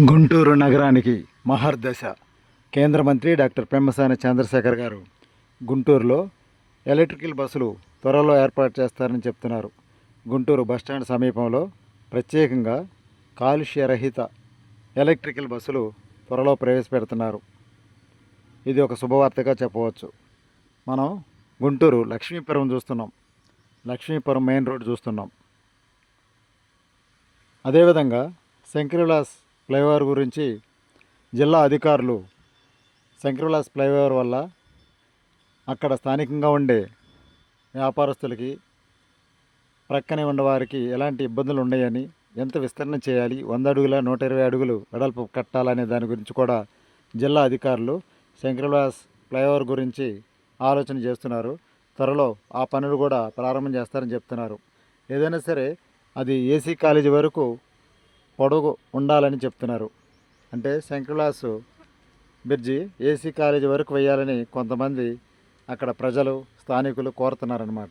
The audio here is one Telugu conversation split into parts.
గుంటూరు నగరానికి మహర్దశ కేంద్ర మంత్రి డాక్టర్ పెమ్మసాని చంద్రశేఖర్ గారు గుంటూరులో ఎలక్ట్రికల్ బస్సులు త్వరలో ఏర్పాటు చేస్తారని చెప్తున్నారు. గుంటూరు బస్టాండ్ సమీపంలో ప్రత్యేకంగా కాలుష్య రహిత ఎలక్ట్రికల్ బస్సులు త్వరలో ప్రవేశపెడుతున్నారు. ఇది ఒక శుభవార్తగా చెప్పవచ్చు. మనం గుంటూరు లక్ష్మీపురం చూస్తున్నాం. లక్ష్మీపురం మెయిన్ రోడ్ చూస్తున్నాం. అదేవిధంగా శంకరవిలాస్ ఫ్లైఓవర్ గురించి జిల్లా అధికారులు శంకరవిలాస్ ఫ్లైఓవర్ వల్ల అక్కడ స్థానికంగా ఉండే వ్యాపారస్తులకి ప్రక్కనే ఉన్నవారికి ఎలాంటి ఇబ్బందులు ఉన్నాయని ఎంత విస్తరణ చేయాలి వంద అడుగుల నూట ఇరవై అడుగులు వెడల్పు కట్టాలనే దాని గురించి కూడా జిల్లా అధికారులు శంకరవిలాస్ ఫ్లైఓవర్ గురించి ఆలోచన చేస్తున్నారు. త్వరలో ఆ పనులు కూడా ప్రారంభం చేస్తారని చెప్తున్నారు. ఏదైనా సరే అది ఏసీ కాలేజీ వరకు పొడవు ఉండాలని చెప్తున్నారు. అంటే శంకర్లాస్ బ్రిడ్జి ఏసీ కాలేజీ వరకు వేయాలని కొంతమంది అక్కడ ప్రజలు స్థానికులు కోరుతున్నారనమాట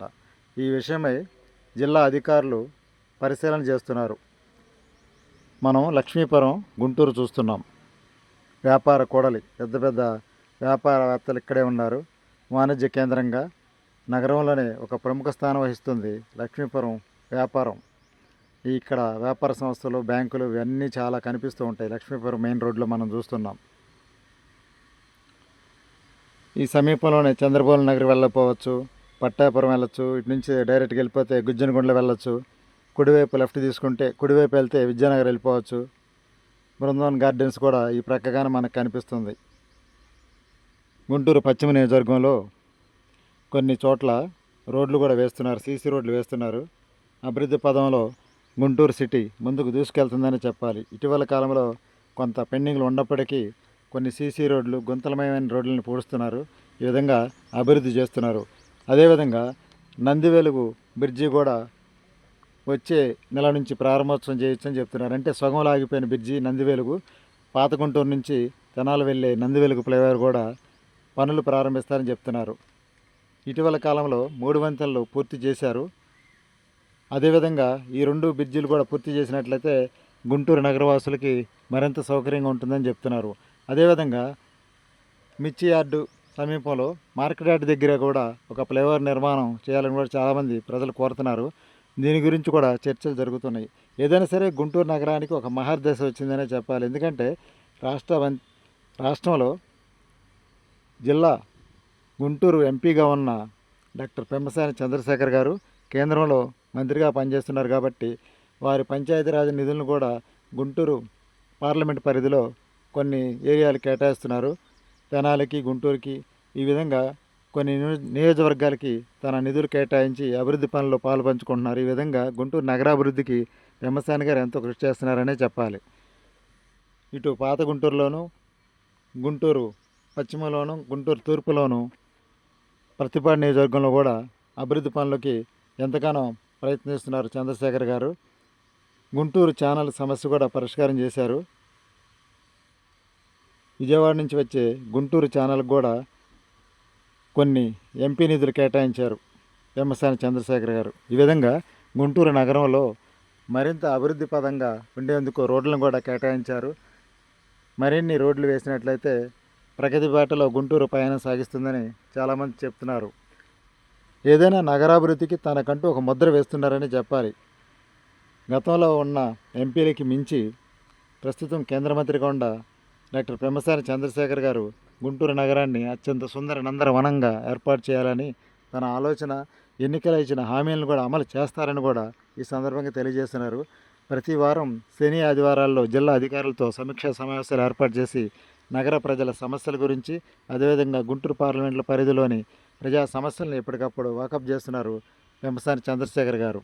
ఈ విషయమై జిల్లా అధికారులు పరిశీలన చేస్తున్నారు. మనం లక్ష్మీపురం గుంటూరు చూస్తున్నాం. వ్యాపార కూడలి పెద్ద పెద్ద వ్యాపారవేత్తలు ఇక్కడే ఉన్నారు. వాణిజ్య కేంద్రంగా నగరంలోనే ఒక ప్రముఖ స్థానం వహిస్తుంది లక్ష్మీపురం వ్యాపారం. ఇక్కడ వ్యాపార సంస్థలు బ్యాంకులు ఇవన్నీ చాలా కనిపిస్తూ ఉంటాయి. లక్ష్మీపురం మెయిన్ రోడ్లో మనం చూస్తున్నాం. ఈ సమీపంలోనే చంద్రబాబు నగర్ వెళ్ళకపోవచ్చు పట్టాపురం వెళ్ళొచ్చు ఇటు నుంచి డైరెక్ట్గా వెళ్ళిపోతే గుజ్జనగుండ్ల వెళ్ళొచ్చు కుడివైపు లెఫ్ట్ తీసుకుంటే కుడివైపు వెళ్తే విద్యానగర్ వెళ్ళిపోవచ్చు. బృందావన్ గార్డెన్స్ కూడా ఈ ప్రక్కగానే మనకు కనిపిస్తుంది. గుంటూరు పశ్చిమ నియోజకవర్గంలో కొన్ని చోట్ల రోడ్లు కూడా వేస్తున్నారు సీసీ రోడ్లు వేస్తున్నారు. అభివృద్ధి పదంలో గుంటూరు సిటీ ముందుకు దూసుకెళ్తుందని చెప్పాలి. ఇటీవల కాలంలో కొంత పెండింగ్లు ఉన్నప్పటికీ కొన్ని సీసీ రోడ్లు గుంతలమయమైన రోడ్లను పూడుస్తున్నారు. ఈ విధంగా అభివృద్ధి చేస్తున్నారు. అదేవిధంగా నందివెలుగు బ్రిడ్జి కూడా వచ్చే నెల నుంచి ప్రారంభోత్సవం చేయొచ్చని చెప్తున్నారు. అంటే సగంలో లాగిపోయిన బ్రిడ్జి నందివెలుగు పాత గుంటూరు నుంచి తెనాలు వెళ్ళే నందివెలుగు ఫ్లైఓవర్ కూడా పనులు ప్రారంభిస్తారని చెప్తున్నారు. ఇటీవల కాలంలో మూడు వంతెనలు పూర్తి చేశారు. అదేవిధంగా ఈ రెండు బ్రిడ్జిలు కూడా పూర్తి చేసినట్లయితే గుంటూరు నగరవాసులకి మరింత సౌకర్యంగా ఉంటుందని చెప్తున్నారు. అదేవిధంగా మిర్చి యార్డు సమీపంలో మార్కెట్ యార్డ్ దగ్గర కూడా ఒక ఫ్లైఓవర్ నిర్మాణం చేయాలని కూడా చాలామంది ప్రజలు కోరుతున్నారు. దీని గురించి కూడా చర్చలు జరుగుతున్నాయి. ఏదైనా సరే గుంటూరు నగరానికి ఒక మహర్దశ వచ్చిందనే చెప్పాలి. ఎందుకంటే రాష్ట్ర రాష్ట్రంలో జిల్లా గుంటూరు ఎంపీగా ఉన్న డాక్టర్ పెమ్మసాని చంద్రశేఖర్ గారు కేంద్రంలో మంత్రిగా పనిచేస్తున్నారు కాబట్టి వారి పంచాయతీరాజ్ నిధులను కూడా గుంటూరు పార్లమెంట్ పరిధిలో కొన్ని ఏరియాలు కేటాయిస్తున్నారు. తెనాలికి గుంటూరుకి ఈ విధంగా కొన్ని నియోజకవర్గాలకి తన నిధులు కేటాయించి అభివృద్ధి పనుల్లో పాల్పంచుకుంటున్నారు ఈ విధంగా గుంటూరు నగరాభివృద్ధికి పెమ్మసాని గారు ఎంతో కృషి చేస్తున్నారనే చెప్పాలి. ఇటు పాత గుంటూరులోను గుంటూరు పశ్చిమలోను గుంటూరు తూర్పులోను ప్రతిపాడు నియోజకవర్గంలో కూడా అభివృద్ధి పనులకి ఎంతగానో ప్రయత్నిస్తున్నారు చంద్రశేఖర్ గారు. గుంటూరు ఛానల్ సమస్య కూడా పరిష్కారం చేశారు. విజయవాడ నుంచి వచ్చే గుంటూరు ఛానల్కి కూడా కొన్ని ఎంపీ నిధులు కేటాయించారు పెమ్మసాని చంద్రశేఖర్ గారు. ఈ విధంగా గుంటూరు నగరంలో మరింత అభివృద్ధి పదంగా ఉండేందుకు రోడ్లను కూడా కేటాయించారు. మరిన్ని రోడ్లు వేసినట్లయితే ప్రగతి బాటలో గుంటూరు ప్రయాణం సాగిస్తుందని చాలామంది చెప్తున్నారు. ఏదైనా నగరాభివృద్ధికి తనకంటూ ఒక ముద్ర వేస్తున్నారని చెప్పాలి. గతంలో ఉన్న ఎంపీలకి మించి ప్రస్తుతం కేంద్ర మంత్రిగా ఉన్న డాక్టర్ పెమ్మసాని చంద్రశేఖర్ గారు గుంటూరు నగరాన్ని అత్యంత సుందర నందర వనంగా ఏర్పాటు చేయాలని తన ఆలోచన ఎన్నికల ఇచ్చిన హామీలను కూడా అమలు చేస్తారని కూడా ఈ సందర్భంగా తెలియజేస్తున్నారు. ప్రతి వారం శని ఆదివారాల్లో జిల్లా అధికారులతో సమీక్షా సమావేశాలు ఏర్పాటు చేసి నగర ప్రజల సమస్యల గురించి అదేవిధంగా గుంటూరు పార్లమెంట్ల పరిధిలోని ప్రజా సమస్యలను ఎప్పటికప్పుడు వాకప్ చేస్తున్నారు వెంపసాని చంద్రశేఖర్ గారు.